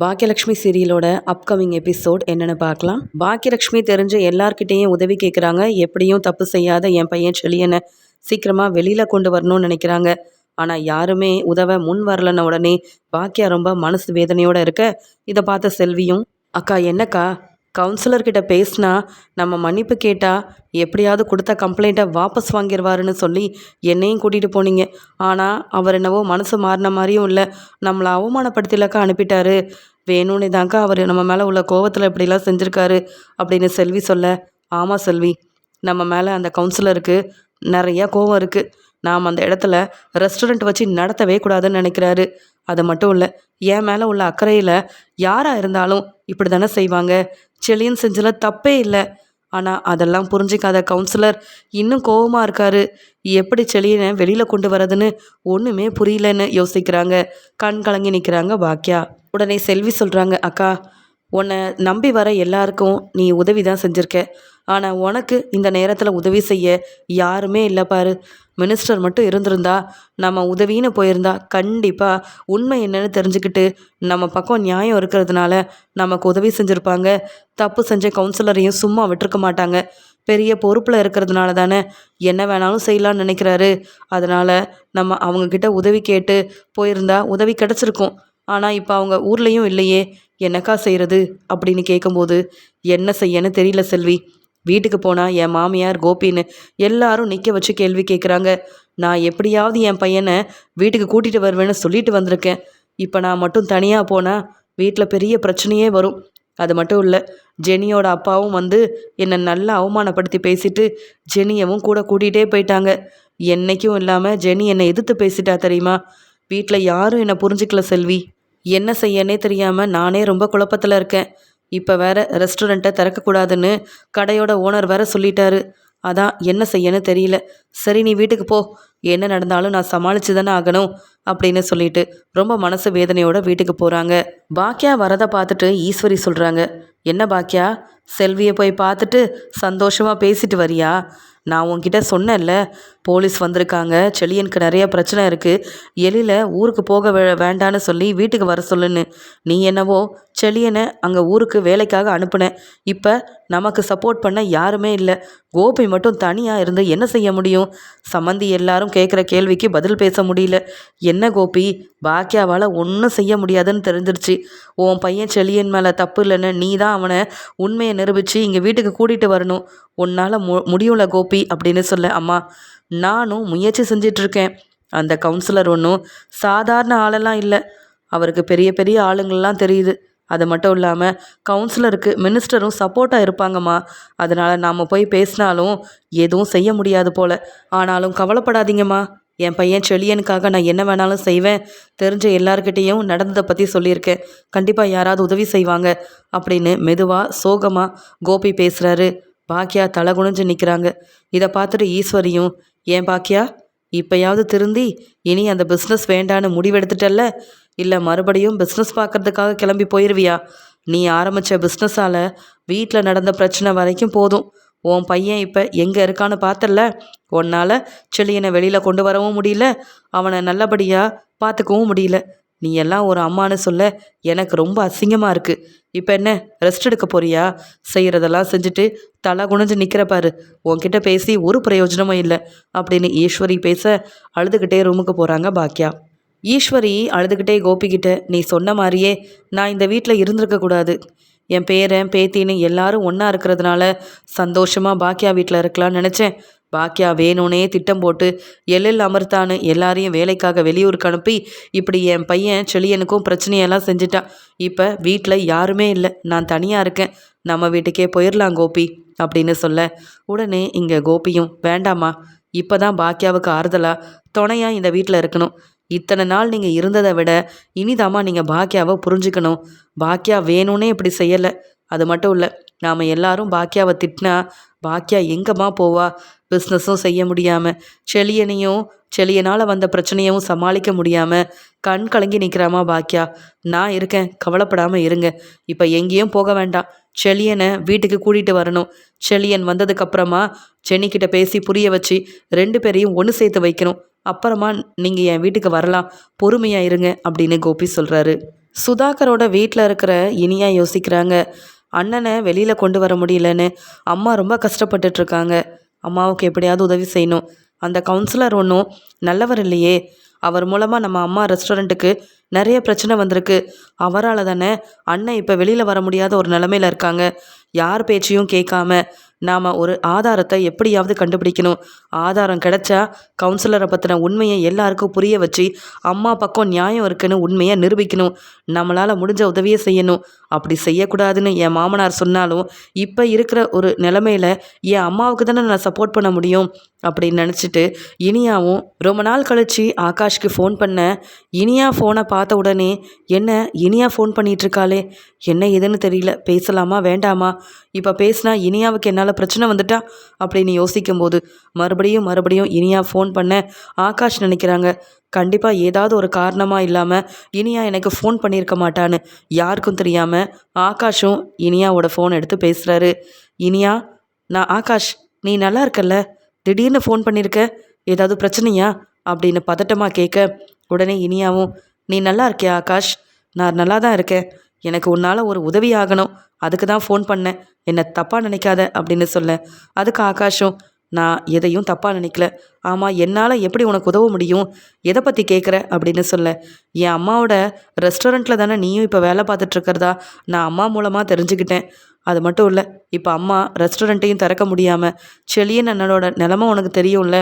Baakiyalakshmi சீரியலோட upcoming episode என்னென்னு பார்க்கலாம். பாக்கியலட்சுமி தெரிஞ்ச எல்லார்கிட்டேயும் உதவி கேட்குறாங்க எப்படியும் தப்பு செய்யாத என் பையன் செழியனை சீக்கிரமாக வெளியில் கொண்டு வரணும்னு நினைக்கிறாங்க. ஆனால் யாருமே உதவ முன் வரலன்ன உடனே பாக்கியா ரொம்ப மனசு வேதனையோடு இருக்க. இதை பார்த்த செல்வியும் அக்கா என்னக்கா? கவுன்சிலர்கிட்ட பேசினா நம்ம மன்னிப்பு கேட்டால் எப்படியாவது கொடுத்த கம்ப்ளைண்ட்டை வாபஸ் வாங்கிடுவாருன்னு சொல்லி என்னையும் கூட்டிகிட்டு போனீங்க. ஆனால் அவர் என்னவோ மனசு மாறின மாதிரியும் இல்லை. நம்மளை அவமானப்படுத்திலக்கா அனுப்பிட்டாரு. வேணும்னு தாங்க்கா அவர் நம்ம மேலே உள்ள கோவத்தில் இப்படிலாம் செஞ்சுருக்காரு அப்படின்னு செல்வி சொல்ல ஆமாம் செல்வி நம்ம மேலே அந்த கவுன்சிலருக்கு நிறையா கோவம் இருக்குது நாம் அந்த இடத்துல ரெஸ்டாரண்ட் வச்சு நடத்தவே கூடாதுன்னு நினைக்கிறாரு. அது மட்டும் இல்லை என் மேலே உள்ள அக்கறையில் யாராக இருந்தாலும் இப்படி தானே செய்வாங்க. செலியன் செஞ்சல தப்பே இல்லை. ஆனால் அதெல்லாம் புரிஞ்சிக்காத கவுன்சிலர் இன்னும் கோவமாக இருக்காரு. எப்படி செளியனை வெளியில் கொண்டு வரதுன்னு ஒன்றுமே புரியலன்னு யோசிக்கிறாங்க. கண் கலங்கி நிற்கிறாங்க பாக்கியா உடனே செல்வி சொல்கிறாங்க அக்கா உன்னை நம்பி வர எல்லாருக்கும் நீ உதவி தான் செஞ்சுருக்க. ஆனால் உனக்கு இந்த நேரத்தில் உதவி செய்ய யாருமே இல்லை பாரு. மினிஸ்டர் மட்டும் இருந்திருந்தா நம்ம உதவின்னு போயிருந்தா கண்டிப்பாக உண்மை என்னன்னு தெரிஞ்சுக்கிட்டு நம்ம பக்கம் நியாயம் இருக்கிறதுனால நமக்கு உதவி செஞ்சுருப்பாங்க. தப்பு செஞ்ச கவுன்சிலரையும் சும்மா விட்டுருக்க மாட்டாங்க. பெரிய பொறுப்பில் இருக்கிறதுனால தானே என்ன வேணாலும் செய்யலான்னு நினைக்கிறாரு. அதனால் நம்ம அவங்கக்கிட்ட உதவி கேட்டு போயிருந்தா உதவி கிடச்சிருக்கும். ஆனால் இப்போ அவங்க ஊர்லேயும் இல்லையே என்னக்கா செய்கிறது அப்படின்னு கேட்கும்போது என்ன செய்யன்னு தெரியல செல்வி. வீட்டுக்கு போனால் என் மாமியார் கோபின்னு எல்லாரும் நிற்க வச்சு கேள்வி கேட்குறாங்க நான் எப்படியாவது என் பையனை வீட்டுக்கு கூட்டிகிட்டு வருவேன்னு சொல்லிட்டு வந்திருக்கேன். இப்போ நான் மட்டும் தனியாக போனால் வீட்டில் பெரிய பிரச்சனையே வரும். அது மட்டும் இல்லை ஜெனியோட அப்பாவும் வந்து என்னை நல்லா அவமானப்படுத்தி பேசிட்டு ஜெனியவும் கூட கூட்டிகிட்டே போயிட்டாங்க. என்னைக்கும் இல்லாமல் ஜெனி என்னை எதிர்த்து பேசிட்டா தெரியுமா? வீட்டில் யாரும் என்னை புரிஞ்சுக்கல செல்வி. என்ன செய்யனே தெரியாமல் நானே ரொம்ப குழப்பத்தில் இருக்கேன். இப்போ வேற ரெஸ்டாரண்ட்டை திறக்கக்கூடாதுன்னு கடையோட ஓனர் வேற சொல்லிட்டாரு. அதான் என்ன செய்யன்னு தெரியல. சரி நீ வீட்டுக்கு போ. என்ன நடந்தாலும் நான் சமாளித்து தானே ஆகணும் அப்படின்னு சொல்லிட்டு ரொம்ப மனசு வேதனையோட வீட்டுக்கு போகிறாங்க பாக்கியா வரதை பார்த்துட்டு ஈஸ்வரி சொல்கிறாங்க என்ன பாக்கியா? செல்வியை போய் பார்த்துட்டு சந்தோஷமாக பேசிட்டு வரியா? நான் உன்கிட்ட சொன்னேன்ல போலீஸ் வந்திருக்காங்க செளியனுக்கு நிறைய பிரச்சனை இருக்குது எலியில் ஊருக்கு போக வே வேண்டான்னு சொல்லி வீட்டுக்கு வர சொல்லுன்னு. நீ என்னவோ செளியனை அங்கே ஊருக்கு வேலைக்காக அனுப்புனேன் இப்போ நமக்கு சப்போர்ட் பண்ண யாருமே இல்லை. கோபி மட்டும் தனியாக இருந்து என்ன செய்ய முடியும்? சம்மந்தி எல்லாரும் கேட்குற கேள்விக்கு பதில் பேச முடியல. என்ன கோபி? பாக்கியாவால் ஒன்றும் செய்ய முடியாதுன்னு தெரிஞ்சிருச்சு. உன் பையன் செளியன் மேலே தப்பு இல்லைன்னு நீ தான் அவனை உண்மையை நிரூபித்து இங்கே வீட்டுக்கு கூட்டிகிட்டு வரணும். உன்னால் மு முடியல கோபி அப்படின்னு சொல்ல அம்மா நானும் முயற்சி செஞ்சிட்ருக்கேன். அந்த கவுன்சிலர் ஒன்றும் சாதாரண ஆளெல்லாம் இல்லை. அவருக்கு பெரிய பெரிய ஆளுங்கள்லாம் தெரியுது. அது மட்டும் இல்லாமல் கவுன்சிலருக்கு மினிஸ்டரும் சப்போர்ட்டாக இருப்பாங்கம்மா. அதனால் நாம் போய் பேசினாலும் எதுவும் செய்ய முடியாது போல். ஆனாலும் கவலைப்படாதீங்கம்மா. என் பையன் செழியனுக்காக நான் என்ன வேணாலும் செய்வேன். தெரிஞ்ச எல்லார்கிட்டேயும் நடந்ததை பற்றி சொல்லியிருக்கேன் கண்டிப்பாக யாராவது உதவி செய்வாங்க. அப்படின்னு மெதுவாக சோகமாக கோபி பேசுகிறாரு பாக்கியா தலை குனிஞ்சு நிற்கிறாங்க இதை பார்த்துட்டு ஈஸ்வரியும் ஏன் பாக்கியா இப்போயாவது திருந்தி? இனி அந்த பிஸ்னஸ் வேண்டான்னு முடிவெடுத்துட்டல்ல? இல்லை மறுபடியும் பிஸ்னஸ் பார்க்கறதுக்காக கிளம்பி போயிடுவியா நீ ஆரம்பித்த பிஸ்னஸால் வீட்டில் நடந்த பிரச்சனை வரைக்கும் போதும். உன் பையன் இப்போ எங்கே இருக்கான்னு பார்த்தல உன்னால் செளியனை வெளியில் கொண்டு வரவும் முடியல. அவனை நல்லபடியாக பார்த்துக்கவும் முடியல. நீ எல்லாம் ஒரு அம்மானு சொல்ல எனக்கு ரொம்ப அசிங்கமாக இருக்குது இப்போ என்ன ரெஸ்ட் எடுக்க போறியா? செய்கிறதெல்லாம் செஞ்சுட்டு தலை குனிஞ்சு நிற்கிற பாரு. உன்கிட்ட பேசி ஒரு பிரயோஜனமும் இல்லை. அப்படின்னு ஈஸ்வரி பேச அழுதுகிட்டே ரூமுக்கு போகிறாங்க பாக்கியா ஈஸ்வரி அழுதுகிட்டே கோபிக்கிட்ட நீ சொன்ன மாதிரியே நான் இந்த வீட்டில் இருந்திருக்கக்கூடாது என் பேரன் பேத்தின்னு எல்லாரும் ஒன்றா இருக்கிறதுனால சந்தோஷமாக பாக்கியா வீட்டில் இருக்கலாம்னு நினச்சேன். பாக்கியா வேணும்னே திட்டம் போட்டு எல்லில் அமர்த்தான்னு எல்லாரையும் வேலைக்காக வெளியூருக்கு அனுப்பி இப்படி என் பையன் செளியனுக்கும் பிரச்சனையெல்லாம் செஞ்சுட்டான். இப்போ வீட்டில் யாருமே இல்லை. நான் தனியாக இருக்கேன். நம்ம வீட்டுக்கே போயிடலாம் கோபி அப்படின்னு சொல்ல உடனே இங்கே கோபியும் வேண்டாமா இப்போ தான் பாக்கியாவுக்கு ஆறுதலாக துணையாக இந்த வீட்டில் இருக்கணும். இத்தனை நாள் நீங்கள் இருந்ததை விட இனிதாம்மா நீங்கள் பாக்கியாவை புரிஞ்சுக்கணும். பாக்கியா வேணும்னே இப்படி செய்யலை. அது மட்டும் இல்லை நாம் எல்லாரும் பாக்கியாவை திட்டினா பாக்கியா எங்கம்மா போவா? பிஸ்னஸும் செய்ய முடியாமல் செளியனையும் செளியனால் வந்த பிரச்சனையும் சமாளிக்க முடியாமல் கண் கலங்கி நிற்கிறாமா பாக்கியா நான் இருக்கேன் கவலைப்படாமல் இருங்க. இப்போ எங்கேயும் போக வேண்டாம். செளியனை வீட்டுக்கு கூட்டிகிட்டு வரணும். செளியன் வந்ததுக்கப்புறமா சென்னிக்கிட்ட பேசி புரிய வச்சு ரெண்டு பேரையும் ஒன்று சேர்த்து வைக்கணும். அப்புறமா நீங்கள் என் வீட்டுக்கு வரலாம். பொறுமையாக இருங்க அப்படின்னு கோபி சொல்கிறாரு சுதாகரோட வீட்டில் இருக்கிற இனியா யோசிக்கிறாங்க. அண்ணனை வெளியில் கொண்டு வர முடியலன்னு அம்மா ரொம்ப கஷ்டப்பட்டுட்ருக்காங்க அம்மாவுக்கு எப்படியாவது உதவி செய்யணும். அந்த கவுன்சிலர் ஒன்றும் நல்லவர் இல்லையே. அவர் மூலமாக நம்ம அம்மா ரெஸ்டாரண்ட்டுக்கு நிறைய பிரச்சனை வந்திருக்கு. அவரால் தானே அண்ணன் இப்போ வெளியில் வர முடியாத ஒரு நிலமையில இருக்காங்க. யார் பேச்சையும் கேட்காம நாம் ஒரு ஆதாரத்தை எப்படியாவது கண்டுபிடிக்கணும். ஆதாரம் கிடைச்சா கவுன்சிலரை பற்றின உண்மையை எல்லாருக்கும் புரிய வச்சு அம்மா பக்கம் நியாயம் இருக்குன்னு உண்மையை நிரூபிக்கணும். நம்மளால் முடிஞ்ச உதவியை செய்யணும். அப்படி செய்யக்கூடாதுன்னு என் மாமனார் சொன்னாலும் இப்போ இருக்கிற ஒரு நிலமையில என் அம்மாவுக்கு தானே நான் சப்போர்ட் பண்ண முடியும் அப்படின்னு நினச்சிட்டு இனியாவும் ரொம்ப நாள் கழித்து ஆகாஷ்க்கு ஃபோன் பண்ண. இனியா ஃபோனை பார்த்த உடனே என்ன இனியா ஃபோன் பண்ணிகிட்ருக்காளே இருக்காளே? என்ன ஏதுன்னு தெரியல. பேசலாமா? வேண்டாமா? இப்போ பேசினா இனியாவுக்கு என்னால் பிரச்சனை வந்துட்டா? அப்படின்னு யோசிக்கும் போது மறுபடியும் மறுபடியும் இனியா ஃபோன் பண்ண ஆகாஷ் நினைக்கிறாங்க. கண்டிப்பாக ஏதாவது ஒரு காரணமாக இல்லாமல் இனியா எனக்கு ஃபோன் பண்ணியிருக்க மாட்டான்னு யாருக்கும் தெரியாமல் ஆகாஷும் இனியாவோட ஃபோன் எடுத்து பேசுகிறாரு இனியா நான் ஆகாஷ் நீ நல்லா இருக்கல்ல? திடீர்னு ஃபோன் பண்ணியிருக்க ஏதாவது பிரச்சனையா? அப்படின்னு பதட்டமாக கேட்க உடனே இனியாவும் நீ நல்லா இருக்கியா ஆகாஷ்? நான் நல்லா தான் இருக்கேன். எனக்கு உன்னால் ஒரு உதவி ஆகணும். அதுக்கு தான் ஃபோன் பண்ணேன். என்னை தப்பாக நினைக்காத அப்படின்னு சொல்ல. அதுக்கு ஆகாஷும் நான் எதையும் தப்பாக நினைக்கல. ஆமாம் என்னால் எப்படி உனக்கு உதவ முடியும்? எதை பற்றி கேட்குற அப்படின்னு சொல்ல. என் அம்மாவோட ரெஸ்டாரண்ட்டில் தானே நீயும் இப்போ வேலை பார்த்துட்ருக்கிறதா நான் அம்மா மூலமாக தெரிஞ்சுக்கிட்டேன். அது மட்டும் இல்லை இப்போ அம்மா ரெஸ்டாரண்ட்டையும் திறக்க முடியாமல் செளியன் அண்ணனோட நிலமை உனக்கு தெரியும்ல?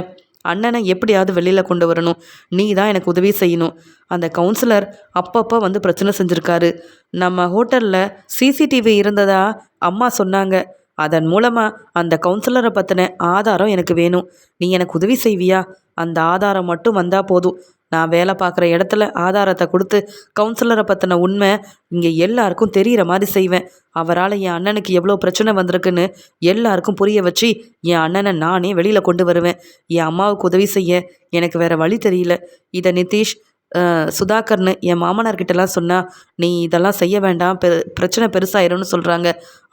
அண்ணனை எப்படியாவது வெளியில் கொண்டு வரணும். நீ தான் எனக்கு உதவி செய்யணும். அந்த கவுன்சிலர் அப்பப்போ வந்து பிரச்சனை செஞ்சுருக்காரு. நம்ம ஹோட்டலில் சிசிடிவி இருந்ததா? அம்மா சொன்னாங்க. அதன் மூலமாக அந்த கவுன்சிலரை பற்றின ஆதாரம் எனக்கு வேணும். நீ எனக்கு உதவி செய்வியா? அந்த ஆதாரம் மட்டும் வந்தால் போதும். நான் வேலை பார்க்குற இடத்துல ஆதாரத்தை கொடுத்து கவுன்சிலரை பற்றின உண்மை இங்கே எல்லாருக்கும் தெரிகிற மாதிரி செய்வேன். அவரால் என் அண்ணனுக்கு எவ்வளோ பிரச்சனை வந்திருக்குன்னு எல்லாருக்கும் புரிய வச்சு என் அண்ணனை நானே வெளியில் கொண்டு வருவேன். என் அம்மாவுக்கு உதவி செய்ய எனக்கு வேறு வழி தெரியல. இதை நிதிஷ் சுதாகர்னு என் மாமனார்கிட்டலாம் சொன்னால் நீ இதெல்லாம் செய்ய வேண்டாம். பெ பிரச்சனை பெருசாயிரும்னு சொல்கிறாங்க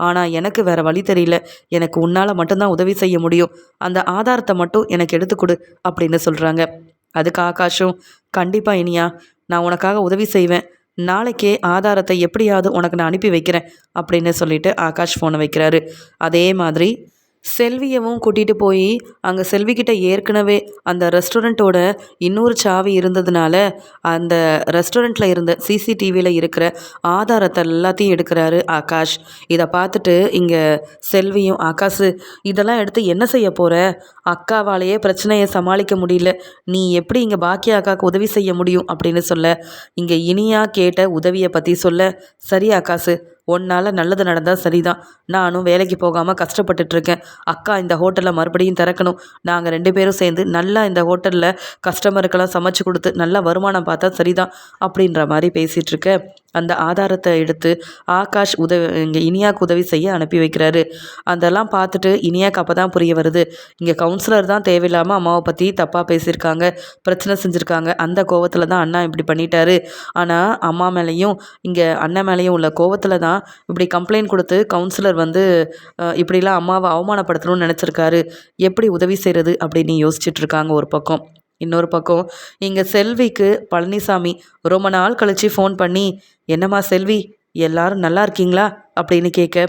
ஆனால் எனக்கு வேறு வழி தெரியல. எனக்கு உன்னால் மட்டும்தான் உதவி செய்ய முடியும். அந்த ஆதாரத்தை மட்டும் எனக்கு எடுத்து கொடு அப்படின்னு சொல்கிறாங்க அதுக்கு ஆகாஷும் கண்டிப்பாக இனியா நான் உனக்காக உதவி செய்வேன். நாளைக்கே ஆதாரத்தை எப்படியாவது உனக்கு நான் அனுப்பி வைக்கிறேன் அப்படின்னு சொல்லிட்டு ஆகாஷ் ஃபோனை வைக்கிறாரு. அதே மாதிரி செல்வியவும் கூட்டிகிட்டு போய் அங்கே செல்விக்கிட்ட ஏற்கனவே அந்த ரெஸ்டாரண்ட்டோட இன்னொரு சாவி இருந்ததுனால அந்த ரெஸ்டாரண்ட்டில் இருந்த சிசிடிவியில் இருக்கிற ஆதாரத்தை எல்லாத்தையும் எடுக்கிறாரு ஆகாஷ். இதை பார்த்துட்டு இங்கே செல்வியும் ஆகாஷ் இதெல்லாம் எடுத்து என்ன செய்ய போகிற அக்காவாலேயே பிரச்சனையை சமாளிக்க முடியல. நீ எப்படி இங்கே பாக்கிய அக்காவுக்கு உதவி செய்ய முடியும் அப்படின்னு சொல்ல இங்கே இனியா கேட்ட உதவியை பற்றி சொல்ல சரி ஆகாஷ் உன்னால் நல்லது நடந்தால் சரிதான். நானும் வேலைக்கு போகாமல் கஷ்டப்பட்டுட்ருக்கேன். அக்கா இந்த ஹோட்டலை மறுபடியும் திறக்கணும். நாங்கள் ரெண்டு பேரும் சேர்ந்து நல்லா இந்த ஹோட்டலில் கஸ்டமருக்கெல்லாம் சமைச்சு கொடுத்து நல்லா வருமானம் பார்த்தா சரிதான் அப்படின்ற மாதிரி பேசிகிட்ருக்க அந்த ஆதாரத்தை எடுத்து ஆகாஷ் உதவி இங்கே இனியாவுக்கு உதவி செய்ய அனுப்பி வைக்கிறாரு. அதெல்லாம் பார்த்துட்டு இனியாக்கு அப்போ தான் புரிய வருது. இங்கே கவுன்சிலர் தான் தேவையில்லாமல் அம்மாவை பற்றி தப்பாக பேசியிருக்காங்க பிரச்சனை செஞ்சுருக்காங்க. அந்த கோவத்தில் தான் அண்ணா இப்படி பண்ணிட்டாரு. ஆனால் அம்மா மேலேயும் இங்கே அண்ணன் மேலேயும் உள்ள கோவத்தில் தான் இப்படி கம்ப்ளைண்ட் கொடுத்து கவுன்சிலர் வந்து இப்படிலாம் அம்மாவை அவமானப்படுத்தணும்னு நினச்சிருக்காரு. எப்படி உதவி செய்கிறது அப்படின்னு யோசிச்சுட்ருக்காங்க ஒரு பக்கம். இன்னொரு பக்கம் இங்கே செல்விக்கு பழனிசாமி ரொம்ப நாள் கழித்து ஃபோன் பண்ணி என்னம்மா செல்வி எல்லாரும் நல்லா இருக்கீங்களா? அப்படின்னு கேட்க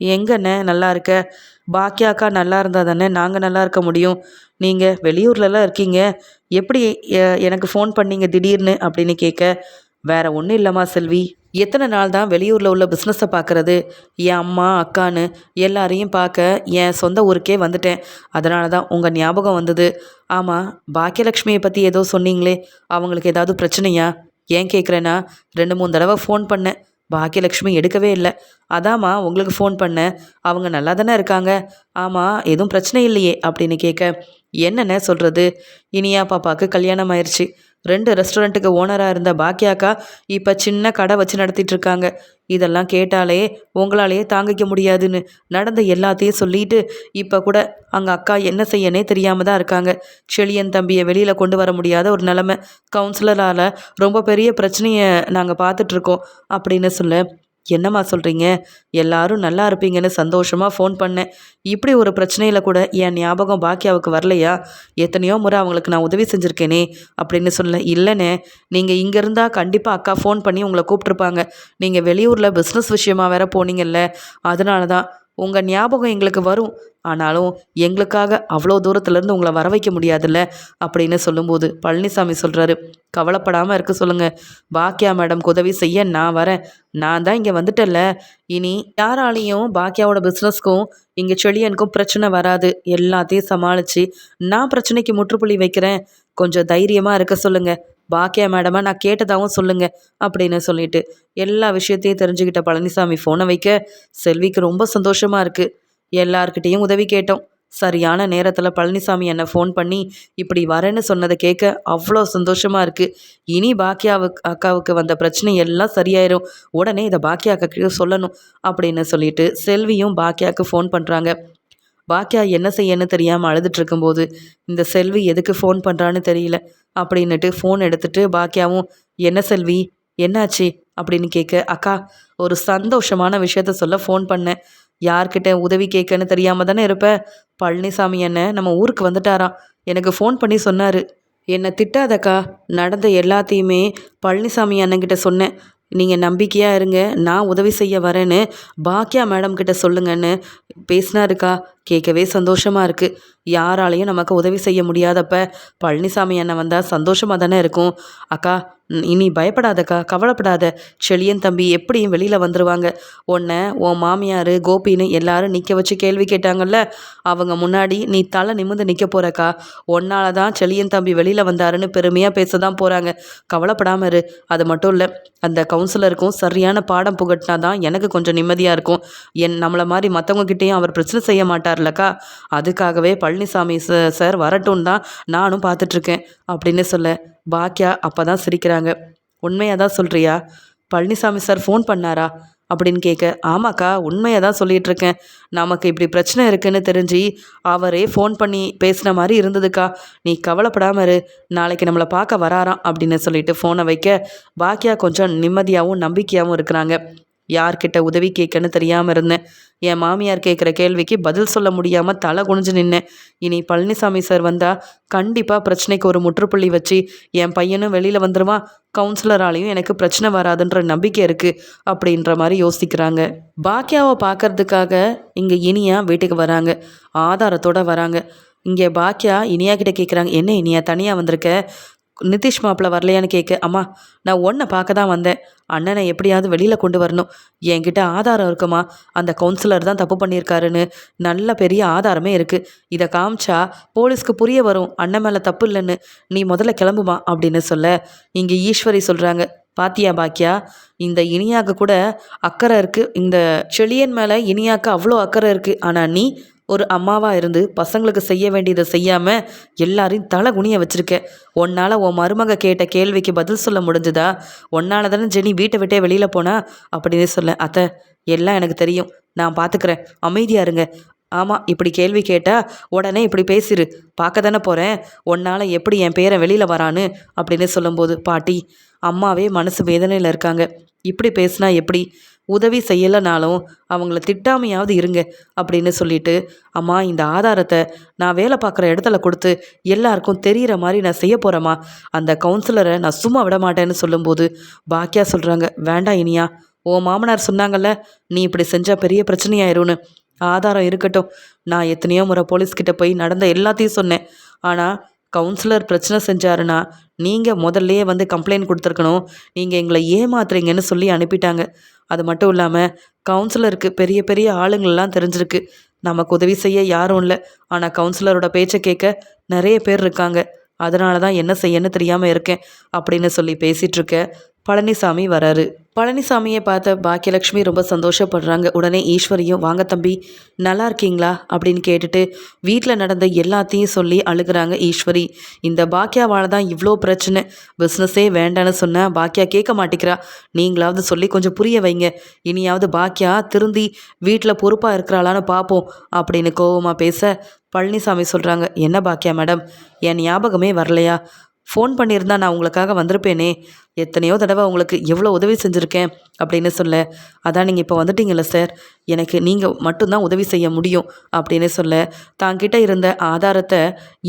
எங்கண்ணே நல்லா இருக்க? பாக்கியாக்கா நல்லா இருந்தால் தானே? நாங்கள் நல்லா இருக்க முடியும். நீங்கள் வெளியூர்லலாம் இருக்கீங்க. எப்படி எனக்கு ஃபோன் பண்ணீங்க திடீர்னு? அப்படின்னு கேட்க வேற ஒன்றும் இல்லைம்மா செல்வி. எத்தனை நாள் தான் வெளியூரில் உள்ள பிஸ்னஸை பார்க்குறது என் அம்மா அக்கான்னு எல்லாரையும் பார்க்க என் சொந்த ஊருக்கே வந்துட்டேன். அதனால தான் உங்கள் ஞாபகம் வந்தது. ஆமாம் பாக்கியலக்ஷ்மியை பற்றி ஏதோ சொன்னீங்களே அவங்களுக்கு ஏதாவது பிரச்சனையா? ஏன் கேட்குறேன்னா ரெண்டு மூணு தடவை ஃபோன் பண்ணேன். பாக்கியலக்ஷ்மி எடுக்கவே இல்லை. அதாம்மா உங்களுக்கு ஃபோன் பண்ணேன். அவங்க நல்லா தானே இருக்காங்க. ஆமாம் எதுவும் பிரச்சனை இல்லையே அப்படின்னு கேட்க என்னென்ன சொல்கிறது இனியா பாப்பாவுக்கு கல்யாணம் ஆயிடுச்சு ரெண்டு ரெஸ்டாரண்ட்டுக்கு ஓனராக இருந்த பாக்கியாக்கா இப்போ சின்ன கடை வச்சு நடத்திட்டு இருக்காங்க இதெல்லாம் கேட்டாலே உங்களாலேயே தாங்கிக்க முடியாதுன்னு நடந்த எல்லாத்தையும் சொல்லிட்டு இப்போ கூட அங்கே அக்கா என்ன செய்யனே தெரியாமல் தான் இருக்காங்க. செளியன் தம்பியை வெளியில் கொண்டு வர முடியாத ஒரு நிலமை. கவுன்சிலரால் ரொம்ப பெரிய பிரச்சனையை நாங்கள் பார்த்துட்ருக்கோம் அப்படின்னு சொல்ல என்னம்மா சொல்கிறீங்க எல்லாரும் நல்லா இருப்பீங்கன்னு சந்தோஷமாக ஃபோன் பண்ணேன். இப்படி ஒரு பிரச்சனையில் கூட என் ஞாபகம் பாக்கியாவுக்கு வரலையா? எத்தனையோ முறை அவங்களுக்கு நான் உதவி செஞ்சுருக்கேனே அப்படின்னு சொல்ல இல்லைண்ணே நீங்கள் இங்கே இருந்தால் கண்டிப்பாக அக்கா ஃபோன் பண்ணி உங்களை கூப்பிட்ருப்பாங்க நீங்கள் வெளியூரில் பிஸ்னஸ் விஷயமாக வேற போனீங்கல்ல. அதனால தான் உங்கள் ஞாபகம் எங்களுக்கு வரும். ஆனாலும் எங்களுக்காக அவ்வளோ தூரத்துலேருந்து உங்களை வர வைக்க முடியாதுல்ல? அப்படின்னு சொல்லும்போது பழனிசாமி சொல்கிறாரு கவலைப்படாமல் இருக்க சொல்லுங்கள் பாக்கியா மேடம்க்கு உதவி செய்ய நான் வரேன். நான் தான் இங்கே வந்துட்டேன்ல. இனி யாராலையும் பாக்கியாவோட பிஸ்னஸ்க்கும் இங்கே செழியனுக்கும் பிரச்சனை வராது. எல்லாத்தையும் சமாளித்து நான் பிரச்சனைக்கு முற்றுப்புள்ளி வைக்கிறேன். கொஞ்சம் தைரியமாக இருக்க சொல்லுங்கள் பாக்கியா மேடமா நான் கேட்டதாகவும் சொல்லுங்க அப்படின்னு சொல்லிட்டு எல்லா விஷயத்தையும் தெரிஞ்சுக்கிட்ட பழனிசாமி ஃபோனை வைக்க செல்விக்கு ரொம்ப சந்தோஷமா இருக்கு. எல்லார்கிட்டேயும் உதவி கேட்டோம். சரியான நேரத்தில் பழனிசாமி என்னை ஃபோன் பண்ணி இப்படி வரேன்னு சொன்னதை கேட்க அவ்வளோ சந்தோஷமாக இருக்குது இனி பாக்கியாவுக்கு அக்காவுக்கு வந்த பிரச்சனை எல்லாம் சரியாயிரும். உடனே இதை பாக்கியா அக்கா சொல்லணும் அப்படின்னு சொல்லிட்டு செல்வியும் பாக்கியாவுக்கு ஃபோன் பண்ணுறாங்க பாக்கியா என்ன செய்யன்னு தெரியாமல் அழுதுட்டு இருக்கும்போது இந்த செல்வி எதுக்கு ஃபோன் பண்ணுறான்னு தெரியல. அப்படின்னுட்டு ஃபோன் எடுத்துட்டு பாக்கியாவும் என்ன செல்வி? என்னாச்சு? அப்படின்னு கேட்க அக்கா ஒரு சந்தோஷமான விஷயத்த சொல்ல ஃபோன் பண்ணேன். யார்கிட்ட உதவி கேட்கன்னு தெரியாமல் தானே இருப்ப? பழனிசாமி என்ன நம்ம ஊருக்கு வந்துட்டாராம். எனக்கு ஃபோன் பண்ணி சொன்னார். என்னை திட்டாதக்கா. நடந்த எல்லாத்தையுமே பழனிசாமி அண்ணங்கிட்ட சொன்னேன். நீங்கள் நம்பிக்கையாக இருங்க. நான் உதவி செய்ய வரேன்னு பாக்கியா மேடம் கிட்ட சொல்லுங்கன்னு பேசினாருக்கா. கேட்கவே சந்தோஷமாக இருக்குது யாராலையும் நமக்கு உதவி செய்ய முடியாதப்ப பழனிசாமி அண்ணன் வந்தால் சந்தோஷமாக தானே இருக்கும். அக்கா இனி பயப்படாதக்கா கவலைப்படாத. செழியன் தம்பி எப்படியும் வெளியில் வந்துடுவாங்க உன்னை உன் மாமியார் கோபின்னு எல்லாரும் நிற்க வச்சு கேள்வி கேட்டாங்கல்ல? அவங்க முன்னாடி நீ தலை நிமிந்து நிற்க போகிறக்கா உன்னால தான் செழியன் தம்பி வெளியில் வந்தாருன்னு பெருமையாக பேச தான் போகிறாங்க கவலைப்படாமல் இரு. அது மட்டும் இல்லை அந்த கவுன்சிலருக்கும் சரியான பாடம் புகட்டினா தான் எனக்கு கொஞ்சம் நிம்மதியாக இருக்கும். என் நம்மளை மாதிரி மற்றவங்ககிட்டையும் அவர் பிரச்சனை செய்ய மாட்டார்லக்கா? அதுக்காகவே பழனிசாமி சார் வரட்டும் தான் நானும் பார்த்துட்ருக்கேன் அப்படின்னு சொல்ல பாக்கியா அப்போ தான் சிரிக்கிறாங்க. உண்மையாக தான் சொல்கிறியா பழனிசாமி சார் ஃபோன் பண்ணாரா? அப்படின்னு கேட்க ஆமாக்கா உண்மையை தான் சொல்லிகிட்ருக்கேன் நமக்கு இப்படி பிரச்சனை இருக்குன்னு தெரிஞ்சு அவரே ஃபோன் பண்ணி பேசின மாதிரி இருந்ததுக்கா. நீ கவலைப்படாம இரு. நாளைக்கு நம்மளை பார்க்க வராராம் அப்படின்னு சொல்லிட்டு ஃபோனை வைக்க பாக்கியா கொஞ்சம் நிம்மதியாகவும் நம்பிக்கையாகவும் இருக்கிறாங்க. யார்கிட்ட உதவி கேட்கன்னு தெரியாமல் இருந்தேன். என் மாமியார் கேட்குற கேள்விக்கு பதில் சொல்ல முடியாமல் தலை குனிஞ்சு நின்னேன். இனி பழனிசாமி சார் வந்தால் கண்டிப்பாக பிரச்சனைக்கு ஒரு முற்றுப்புள்ளி வச்சு என் பையனும் வெளியில் வந்துடுவான் கவுன்சிலராலையும் எனக்கு பிரச்சனை வராதுன்ற நம்பிக்கை இருக்குது அப்படின்ற மாதிரி யோசிக்கிறாங்க. பாக்கியாவை பார்க்கறதுக்காக இங்கே இனியா வீட்டுக்கு வராங்க. ஆதாரத்தோடு வராங்க. இங்கே பாக்கியா இனியா கிட்ட கேட்குறாங்க என்ன இனியா தனியாக வந்திருக்க? நிதிஷ் மாப்பிள்ள வரலையான்னு கேட்க அம்மா நான் ஒன்றை பார்க்க தான் வந்தேன். அண்ணனை எப்படியாவது வெளியில் கொண்டு வரணும். என்கிட்ட ஆதாரம் இருக்குமா? அந்த கவுன்சிலர் தான் தப்பு பண்ணியிருக்காருன்னு. நல்ல பெரிய ஆதாரமே இருக்குது இதை காமிச்சா போலீஸ்க்கு புரிய வரும். அண்ணன் மேலே தப்பு இல்லைன்னு. நீ முதல்ல கிளம்புமா அப்படின்னு சொல்ல. இங்கே ஈஸ்வரி சொல்கிறாங்க பாத்தியா பாக்கியா? இந்த இனியாக்கு கூட அக்கறை இருக்குது இந்த செழியன் மேலே இனியாக்கு அவ்வளோ அக்கறை இருக்குது ஆனால் நீ ஒரு அம்மாவாக இருந்து பசங்களுக்கு செய்ய வேண்டியதை செய்யாமல் எல்லாரையும் தலை குனிய வச்சுருக்க. உன்னால் உன் மருமக கேட்ட கேள்விக்கு பதில் சொல்ல முடிஞ்சுதா? உன்னால தானே ஜெனி வீட்டை விட்டே வெளியில் போனா? அப்படின்னு சொல்ல அத்தை எல்லாம் எனக்கு தெரியும். நான் பார்த்துக்கிறேன் அமைதியாக இருங்க. ஆமாம் இப்படி கேள்வி கேட்டால் உடனே இப்படி பேசிடு பார்க்க தானே போகிறேன் உன்னால் எப்படி என் பேரை வெளியில் வரான்னு? அப்படின்னு சொல்லும்போது பாட்டி அம்மாவே மனசு வேதனையில் இருக்காங்க. இப்படி பேசினா எப்படி? உதவி செய்யலைனாலும் அவங்கள திட்டாமையாவது இருங்க அப்படின்னு சொல்லிட்டு அம்மா இந்த ஆதாரத்தை நான் வேலை பார்க்குற இடத்துல கொடுத்து எல்லாருக்கும் தெரிகிற மாதிரி நான் செய்ய போகிறேம்மா அந்த கவுன்சிலரை நான் சும்மா விட மாட்டேன்னு சொல்லும்போது பாக்கியா சொல்கிறாங்க வேண்டாம் இனியா. ஓ மாமனார் சொன்னாங்கல்ல நீ இப்படி செஞ்சால் பெரிய பிரச்சனையாயிரும்னு. ஆதாரம் இருக்கட்டும். நான் எத்தனையோ முறை போலீஸ்கிட்ட போய் நடந்த எல்லாத்தையும் சொன்னேன். ஆனால் கவுன்சிலர் பிரச்சனை செஞ்சாருன்னா நீங்கள் முதல்லையே வந்து கம்ப்ளைண்ட் கொடுத்துருக்கணும். நீங்கள் எங்களை ஏமாத்துறீங்கன்னு சொல்லி அனுப்பிட்டாங்க. அது மட்டும் இல்லாமல் கவுன்சிலருக்கு பெரிய பெரிய ஆளுங்களெலாம் தெரிஞ்சிருக்கு. நமக்கு உதவி செய்ய யாரும் இல்லை. ஆனால் கவுன்சிலரோட பேச்சை கேட்க நிறைய பேர் இருக்காங்க. அதனால தான் என்ன செய்யன்னு தெரியாமல் இருக்கேன் அப்படின்னு சொல்லி பேசிகிட்ருக்க பழனிசாமி வராரு. பழனிசாமியை பார்த்த பாக்கியலட்சுமி ரொம்ப சந்தோஷப்படுறாங்க. உடனே ஈஸ்வரியும் வாங்க தம்பி நல்லா இருக்கீங்களா? அப்படின்னு கேட்டுட்டு வீட்டில் நடந்த எல்லாத்தையும் சொல்லி அழுகிறாங்க ஈஸ்வரி. இந்த பாக்கியாவால் தான் இவ்வளோ பிரச்சனை. பிஸ்னஸே வேண்டான்னு சொன்னால் பாக்கியா கேட்க மாட்டேங்கிறா. நீங்களாவது சொல்லி கொஞ்சம் புரிய வைங்க. இனியாவது பாக்கியா திருந்தி வீட்டில் பொறுப்பாக இருக்கிறாளான்னு பார்ப்போம் அப்படின்னு கோவமாக பேச பழனிசாமி சொல்கிறாங்க என்ன பாக்கியா மேடம்? என் ஞாபகமே வரலையா? ஃபோன் பண்ணியிருந்தா நான் உங்களுக்காக வந்திருப்பேனே. எத்தனையோ தடவை உங்களுக்கு எவ்வளோ உதவி செஞ்சுருக்கேன் அப்படின்னு சொல்ல அதான் நீங்கள் இப்போ வந்துட்டீங்கல்ல சார். எனக்கு நீங்கள் மட்டும்தான் உதவி செய்ய முடியும் அப்படின்னு சொல்ல தாங்கிட்ட இருந்த ஆதாரத்தை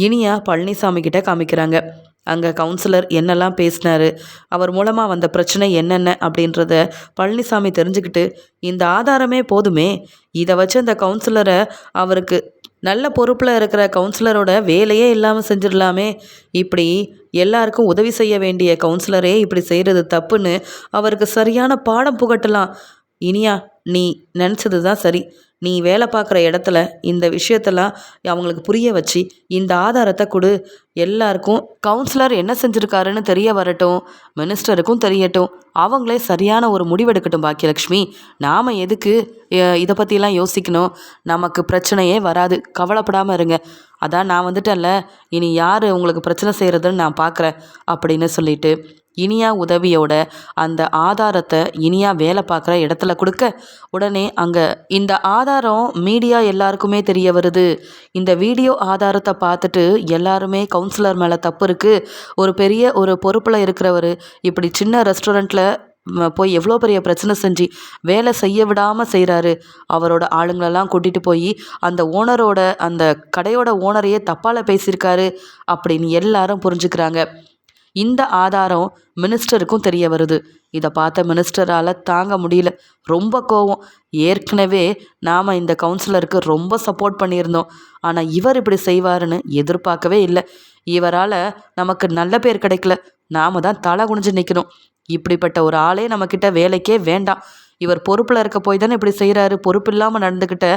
இனியா பழனிசாமி கிட்ட காமிக்கிறாங்க. அங்கே கவுன்சிலர் என்னெல்லாம் பேசினாரு அவர் மூலமாக வந்த பிரச்சனை என்னென்ன அப்படின்றத பழனிசாமி தெரிஞ்சுக்கிட்டு இந்த ஆதாரமே போதுமே இதை வச்சு அந்த கவுன்சிலரை அவருக்கு நல்ல பொறுப்பில் இருக்கிற கவுன்சிலரோட வேலையே இல்லாமல் செஞ்சிடலாமே இப்படி எல்லாருக்கும் உதவி செய்ய வேண்டிய கவுன்சிலரே இப்படி செய்கிறது தப்புன்னு அவருக்கு சரியான பாடம் புகட்டலாம். இனியா நீ நினச்சது தான் சரி. நீ வேலை பார்க்குற இடத்துல இந்த விஷயத்தெல்லாம் அவங்களுக்கு புரிய வச்சு இந்த ஆதாரத்தை கொடு. எல்லாருக்கும் கவுன்சிலர் என்ன செஞ்சுருக்காருன்னு தெரிய வரட்டும் மினிஸ்டருக்கும் தெரியட்டும். அவங்களே சரியான ஒரு முடிவெடுக்கட்டும் பாக்கியலக்ஷ்மி நாம் எதுக்கு இதை பற்றிலாம் யோசிக்கணும். நமக்கு பிரச்சனையே வராது. கவலைப்படாமல் இருங்க. அதான் நான் வந்துட்டேன்ல. இனி யார் உங்களுக்கு பிரச்சனை செய்கிறதுன்னு நான் பார்க்குறேன் அப்படின்னு சொல்லிட்டு இனியா உதவியோட அந்த ஆதாரத்தை இனியா வேலை பார்க்குற இடத்துல கொடுக்க உடனே அங்கே இந்த ஆதாரம் மீடியா எல்லாருக்குமே தெரிய வருது. இந்த வீடியோ ஆதாரத்தை பார்த்துட்டு எல்லாருமே கவுன்சிலர் மேலே தப்பு இருக்குது ஒரு பெரிய ஒரு பொறுப்பில் இருக்கிறவர் இப்படி சின்ன ரெஸ்டாரண்ட்டில் போய் எவ்வளோ பெரிய பிரச்சனை செஞ்சு வேலை செய்ய விடாமல் செய்கிறாரு அவரோட ஆளுங்களெல்லாம் கூட்டிகிட்டு போய் அந்த ஓனரோட அந்த கடையோட ஓனரையே தப்பால் பேசியிருக்காரு அப்படின்னு எல்லாரும் புரிஞ்சுக்கிறாங்க. இந்த ஆதாரம் மினிஸ்டருக்கும் தெரிய வருது. இதை பார்த்த மினிஸ்டரால் தாங்க முடியல. ரொம்ப கோவம். ஏற்கனவே நாம் இந்த கவுன்சிலருக்கு ரொம்ப சப்போர்ட் பண்ணியிருந்தோம். ஆனால் இவர் இப்படி செய்வாருன்னு எதிர்பார்க்கவே இல்லை. இவரால் நமக்கு நல்ல பேர் கிடைக்கல. நாம தான் தலை குனிஞ்சு நிற்கணும் இப்படிப்பட்ட ஒரு ஆளே நம்மக்கிட்ட வேலைக்கே வேண்டாம். இவர் பொறுப்பில் இருக்க போய் தானே இப்படி செய்கிறாரு பொறுப்பு இல்லாமல் நடந்துக்கிட்ட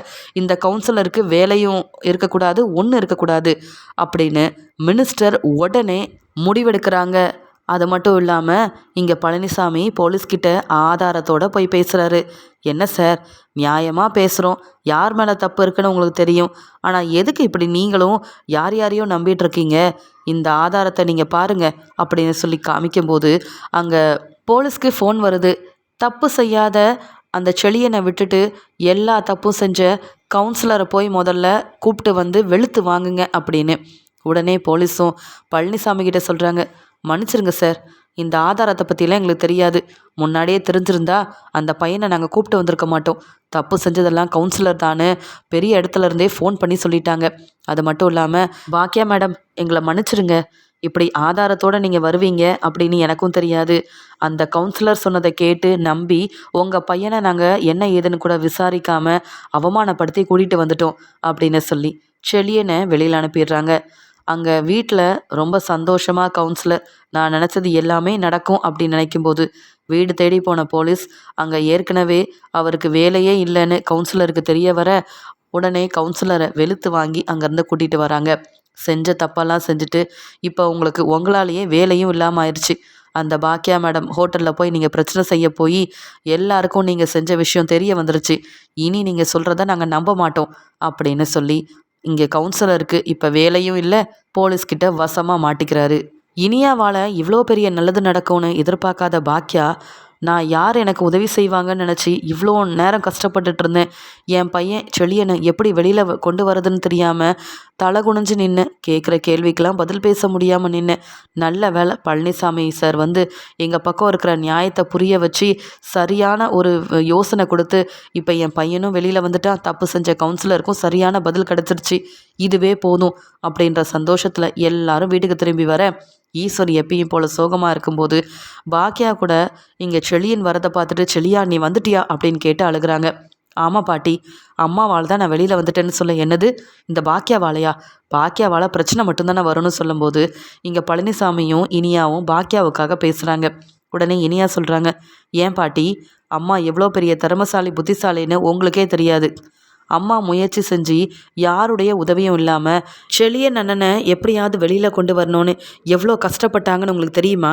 இந்த கவுன்சிலருக்கு வேலையும் இருக்கக்கூடாது ஒன்றும் இருக்கக்கூடாது அப்படின்னு மினிஸ்டர் உடனே முடிவெடுக்கிறாங்க. அது மட்டும் இல்லாமல் இங்கே பழனிசாமி போலீஸ்கிட்ட ஆதாரத்தோடு போய் பேசுகிறாரு என்ன சார் நியாயமாக பேசுகிறோம் யார் மேலே தப்பு இருக்குன்னு உங்களுக்கு தெரியும். ஆனால் எதுக்கு இப்படி நீங்களும் யார் யாரையும் நம்பிட்டு இருக்கீங்க? இந்த ஆதாரத்தை நீங்கள் பாருங்கள் அப்படின்னு சொல்லி காமிக்கும்போது அங்கே போலீஸ்க்கு ஃபோன் வருது. தப்பு செய்யாத அந்த செளியனை விட்டுட்டு எல்லா தப்பும் செஞ்ச கவுன்சிலரை போய் முதல்ல கூப்பிட்டு வந்து வெளுத்து வாங்குங்க அப்படின்னு. உடனே போலீஸும் பழனிசாமி கிட்ட சொல்கிறாங்க மன்னிச்சிருங்க சார் இந்த ஆதாரத்தை பற்றிலாம் எங்களுக்கு தெரியாது. முன்னாடியே தெரிஞ்சிருந்தா அந்த பையனை நாங்கள் கூப்பிட்டு வந்திருக்க மாட்டோம். தப்பு செஞ்சதெல்லாம் கவுன்சிலர் தானே பெரிய இடத்துல இருந்தே ஃபோன் பண்ணி சொல்லிட்டாங்க. அது மட்டும் இல்லாமல் பாக்கியா மேடம் எங்களை மன்னிச்சிருங்க. இப்படி ஆதாரத்தோடு நீங்கள் வருவீங்க அப்படின்னு எனக்கும் தெரியாது. அந்த கவுன்சிலர் சொன்னதை கேட்டு நம்பி உங்கள் பையனை நாங்கள் என்ன ஏதுன்னு கூட விசாரிக்காமல் அவமானப்படுத்தி கூட்டிகிட்டு வந்துட்டோம் அப்படின்னு சொல்லி செளியனை வெளியில் அனுப்பிடுறாங்க. அங்கே வீட்டில் ரொம்ப சந்தோஷமாக கவுன்சிலர் நான் நினச்சது எல்லாமே நடக்கும் அப்படின்னு நினைக்கும்போது வீடு தேடி போன போலீஸ் அங்கே ஏற்கனவே அவருக்கு வேலையே இல்லைன்னு கவுன்சிலருக்கு தெரிய வர உடனே கவுன்சிலரை வெளுத்து வாங்கி அங்கேருந்து கூட்டிகிட்டு வராங்க. செஞ்ச தப்பெல்லாம் செஞ்சுட்டு இப்போ உங்களுக்கு உங்களாலேயே வேலையும் இல்லாமல் ஆயிடுச்சு அந்த பாக்கியா மேடம் ஹோட்டலில் போய் நீங்கள் பிரச்சனை செய்ய போய் எல்லாருக்கும் நீங்கள் செஞ்ச விஷயம் தெரிய வந்துருச்சு. இனி நீங்கள் சொல்கிறத நாங்கள் நம்ப மாட்டோம் அப்படின்னு சொல்லி இங்கே கவுன்சிலருக்கு இப்போ வேலையும் இல்லை போலீஸ்கிட்ட வசமாக மாட்டிக்கிறாரு. இனியாவால் இவ்வளோ பெரிய நல்லது நடக்கும்னு எதிர்பார்க்காத பாக்கியா நான் யார் எனக்கு உதவி செய்வாங்கன்னு நினச்சி இவ்வளோ நேரம் கஷ்டப்பட்டுட்டு இருந்தேன். என் பையன் செளியனை எப்படி வெளியில் கொண்டு வரதுன்னு தெரியாமல் தலை குனிஞ்சு நின்று கேட்குற கேள்விக்கெலாம் பதில் பேச முடியாமல் நின்று நல்ல வேலை பழனிசாமி சார் வந்து எங்கள் பக்கம் இருக்கிற நியாயத்தை புரிய வச்சு சரியான ஒரு யோசனை கொடுத்து இப்போ என் பையனும் வெளியில் வந்துட்டான். தப்பு செஞ்ச கவுன்சிலருக்கும் சரியான பதில் கிடச்சிருச்சு. இதுவே போதும் அப்படின்ற சந்தோஷத்தில் எல்லாரும் வீட்டுக்கு திரும்பி வர ஈஸ்வர் எப்பயும் போல் சோகமாக இருக்கும்போது பாக்கியா கூட இங்கே செளியன் வரதை பார்த்துட்டு செளியா நீ வந்துட்டியா? அப்படின்னு கேட்டு அழுகுறாங்க. ஆமாம் பாட்டி அம்மாவால் தான் நான் வெளியில் வந்துட்டேன்னு சொல்ல என்னது? இந்த பாக்கியாவாலையா பாக்கியாவால் பிரச்சனை மட்டும்தானே வரும்னு சொல்லும்போது இங்கே பழனிசாமியும் இனியாவும் பாக்கியாவுக்காக பேசுகிறாங்க உடனே இனியா சொல்கிறாங்க ஏன் பாட்டி அம்மா எவ்வளோ பெரிய திறமசாலி புத்திசாலின்னு உங்களுக்கே தெரியாது. அம்மா முயற்சி செஞ்சு யாருடைய உதவியும் இல்லாமல் செளிய நன்னனை எப்படியாவது வெளியில் கொண்டு வரணும்னு எவ்வளோ கஷ்டப்பட்டாங்கன்னு உங்களுக்கு தெரியுமா?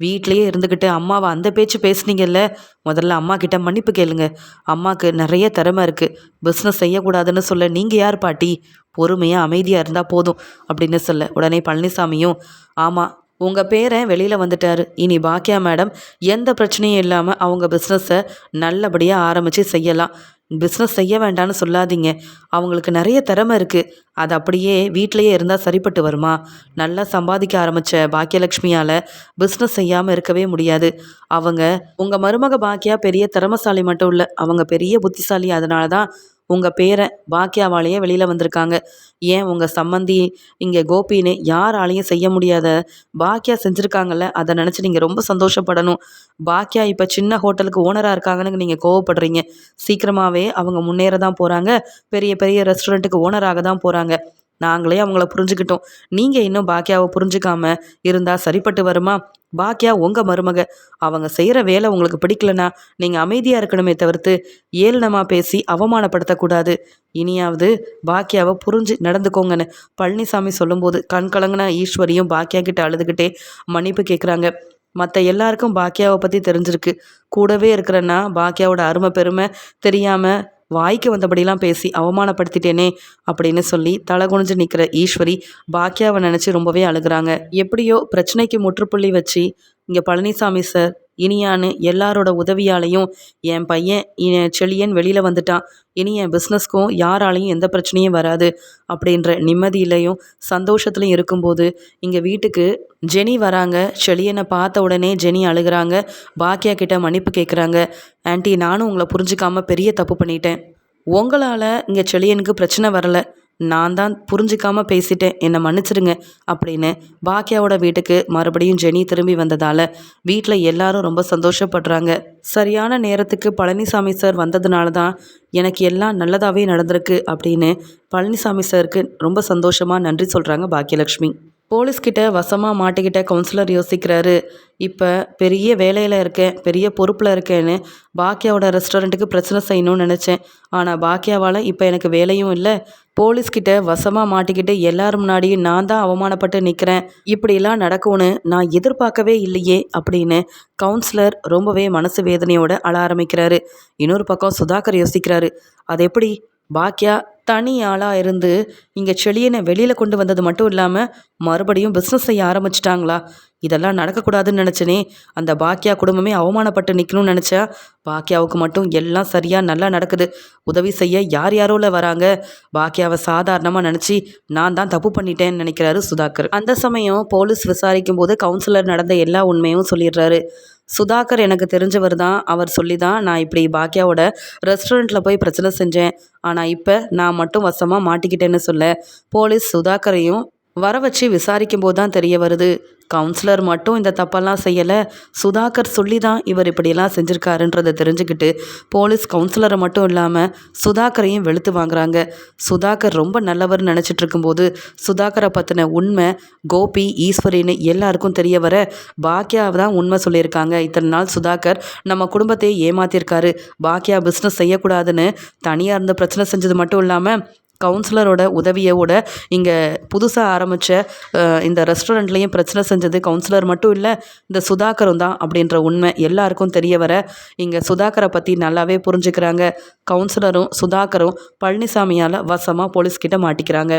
வீட்லேயே இருந்துக்கிட்டு அம்மாவை அந்த பேச்சு பேசுனீங்கல்ல? முதல்ல அம்மா கிட்ட மன்னிப்பு கேளுங்க. அம்மாவுக்கு நிறைய திறமை இருக்குது பிஸ்னஸ் செய்யக்கூடாதுன்னு சொல்ல நீங்கள் யார் பாட்டி? பொறுமையாக அமைதியாக இருந்தால் போதும் அப்படின்னு சொல்ல. உடனே பழனிசாமியும் ஆமாம் உங்கள் பேரன் வெளியில் வந்துட்டார். இனி பாக்கியா மேடம் எந்த பிரச்சனையும் இல்லாமல் அவங்க பிஸ்னஸை நல்லபடியாக ஆரம்பித்து செய்யலாம். பிஸ்னஸ் செய்ய வேண்டாம்னு சொல்லாதீங்க. அவங்களுக்கு நிறைய திறமை இருக்குது அது அப்படியே வீட்டிலையே இருந்தால் சரிப்பட்டு வருமா? நல்லா சம்பாதிக்க ஆரம்பித்த பாக்கியலக்ஷ்மியால் பிஸ்னஸ் செய்யாமல் இருக்கவே முடியாது. அவங்க உங்கள் மருமக பாக்கியா பெரிய திறமசாலி மட்டும் இல்லை அவங்க பெரிய புத்திசாலி. அதனால தான் உங்கள் பேரை பாக்கியாவாலேயே வெளியில் வந்திருக்காங்க. ஏன் உங்கள் சம்மந்தி இங்கே கோபின்னு யாராலையும் செய்ய முடியாத பாக்கியா செஞ்சுருக்காங்கல்ல அதை நினச்சி நீங்கள் ரொம்ப சந்தோஷப்படணும். பாக்கியா இப்போ சின்ன ஹோட்டலுக்கு ஓனராக இருக்காங்கன்னு நீங்கள் கோவப்படுறீங்க. சீக்கிரமாகவே அவங்க முன்னேற தான் போகிறாங்க பெரிய பெரிய ரெஸ்டாரண்ட்டுக்கு ஓனராக தான் போகிறாங்க நாங்களே அவங்கள புரிஞ்சுக்கிட்டோம். நீங்கள் இன்னும் பாக்கியாவை புரிஞ்சுக்காம இருந்தால் சரிப்பட்டு வருமா? பாக்கியா உங்கள் மருமக அவங்க செய்கிற வேலை உங்களுக்கு பிடிக்கலனா நீங்கள் அமைதியாக இருக்கணுமே தவிர்த்து ஏளனமாக பேசி அவமானப்படுத்தக்கூடாது இனியாவது பாக்கியாவை புரிஞ்சு நடந்துக்கோங்கன்னு பழனிசாமி சொல்லும்போது கண் கலங்கின ஈஸ்வரியும் பாக்கியா கிட்ட அழுதுகிட்டே மன்னிப்பு கேட்குறாங்க மற்ற எல்லாருக்கும் பாக்கியாவை பற்றி தெரிஞ்சிருக்கு. கூடவே இருக்கிறன்னா பாக்கியாவோட அருமை பெருமை தெரியாமல் வாய்க்கு வந்தபடிலாம் பேசி அவமானப்படுத்திட்டேனே அப்படின்னு சொல்லி தலை குனிஞ்சு நிற்கிற ஈஸ்வரி பாக்கியாவை நினச்சி ரொம்பவே அழுகிறாங்க. எப்படியோ பிரச்சனைக்கு முற்றுப்புள்ளி வச்சு இங்கே பழனிசாமி சார் இனியான்னு எல்லாரோட உதவியாலையும் என் பையன் என் செழியன் வெளியில் வந்துட்டான். இனி என் பிஸ்னஸ்க்கும் யாராலையும் எந்த பிரச்சனையும் வராது அப்படின்ற நிம்மதியிலையும் சந்தோஷத்துலையும் இருக்கும்போது இங்கே வீட்டுக்கு ஜெனி வராங்க. செழியனை பார்த்த உடனே ஜெனி அழுகிறாங்க. பாக்கியா கிட்ட மன்னிப்பு கேட்குறாங்க ஆன்ட்டி நானும் உங்களை புரிஞ்சுக்காமல் பெரிய தப்பு பண்ணிட்டேன். உங்களால் இங்கே செழியனுக்கு பிரச்சனை வரலை. நான் தான் புரிஞ்சிக்காமல் பேசிட்டேன். என்னை மன்னிச்சிடுங்க அப்படின்னு பாக்கியாவோட வீட்டுக்கு மறுபடியும் ஜெனி திரும்பி வந்ததால் வீட்டில் எல்லாரும் ரொம்ப சந்தோஷப்படுறாங்க. சரியான நேரத்துக்கு பழனிசாமி சார் வந்ததுனால தான் எனக்கு எல்லாம் நல்லதாகவே நடந்திருக்கு அப்படின்னு பழனிசாமி சாருக்கு ரொம்ப சந்தோஷமாக நன்றி சொல்கிறாங்க பாக்கியலக்ஷ்மி போலீஸ்கிட்ட வசமாக மாட்டிக்கிட்ட கவுன்சிலர் யோசிக்கிறாரு. இப்போ பெரிய வேலையில் இருக்கேன் பெரிய பொறுப்பில் இருக்கேன்னு பாக்கியாவோட ரெஸ்டாரண்ட்டுக்கு பிரச்சனை செய்யணும்னு நினச்சேன். ஆனால் பாக்கியாவால் இப்போ எனக்கு வேலையும் இல்லை. போலீஸ்கிட்ட வசமாக மாட்டிக்கிட்டு எல்லார் முன்னாடியும் நான் தான் அவமானப்பட்டு நிற்கிறேன் இப்படிலாம் நடக்கும்னு நான் எதிர்பார்க்கவே இல்லையே அப்படின்னு கவுன்சிலர் ரொம்பவே மனசு வேதனையோடு அழ ஆரம்பிக்கிறாரு. இன்னொரு பக்கம் சுதாகர் யோசிக்கிறாரு. அது எப்படி? பாக்கியா தனி ஆளாக இருந்து இங்கே செளியனை வெளியில் கொண்டு வந்தது மட்டும் இல்லாமல் மறுபடியும் பிஸ்னஸ் செய்ய ஆரம்பிச்சிட்டாங்களா? இதெல்லாம் நடக்கக்கூடாதுன்னு நினச்சனே. அந்த பாக்கியா குடும்பமே அவமானப்பட்டு நிற்கணும்னு நினச்சா பாக்கியாவுக்கு மட்டும் எல்லாம் சரியாக நல்லா நடக்குது. உதவி செய்ய யார் யாரோல வராங்க. பாக்கியாவை சாதாரணமாக நினச்சி நான் தான் தப்பு பண்ணிட்டேன்னு நினைக்கிறாரு சுதாகர். அந்த சமயம் போலீஸ் விசாரிக்கும் போது கவுன்சிலர் நடந்த எல்லா உண்மையும் சொல்லிடுறாரு. சுதாகர் எனக்கு தெரிஞ்சவர் தான். அவர் சொல்லி தான் நான் இப்படி பாக்கியாவோட ரெஸ்டாரண்ட்டில் போய் பிரச்சனை செஞ்சேன். ஆனால் இப்போ நான் மட்டும் வசமாக மாட்டிக்கிட்டேன்னு சொல்ல. போலீஸ் சுதாகரையும் வர வச்சு விசாரிக்கும் போது தான் தெரிய வருது. கவுன்சிலர் மட்டும் இந்த தப்பெல்லாம் செய்யலை. சுதாகர் சொல்லி தான் இவர் இப்படியெல்லாம் செஞ்சுருக்காருன்றதை தெரிஞ்சுக்கிட்டு போலீஸ் கவுன்சிலரை மட்டும் இல்லாமல் சுதாகரையும் வெளுத்து வாங்குறாங்க. சுதாகர் ரொம்ப நல்லவர்னு நினச்சிட்டு இருக்கும்போது சுதாகரை பற்றின உண்மை கோபி ஈஸ்வரின்னு எல்லாருக்கும் தெரிய வர பாக்கியாவை தான் உண்மை சொல்லியிருக்காங்க. இத்தனை நாள் சுதாகர் நம்ம குடும்பத்தையே ஏமாத்தியிருக்காரு பாக்கியா பிஸ்னஸ் செய்யக்கூடாதுன்னு தனியாக இருந்த பிரச்சனை செஞ்சது மட்டும் இல்லாமல் கவுன்சிலரோட உதவியோட இங்கே புதுசாக ஆரம்பித்த இந்த ரெஸ்டாரண்ட்லேயும் பிரச்சனை செஞ்சது கவுன்சிலர் மட்டும் இல்லை இந்த சுதாகரும் தான் அப்படின்ற உண்மை எல்லாருக்கும் தெரிய வர இங்கே சுதாகரை பற்றி நல்லாவே புரிஞ்சுக்கிறாங்க. கவுன்சிலரும் சுதாகரும் பழனிசாமியால் வசமாக போலீஸ்கிட்ட மாட்டிக்கிறாங்க.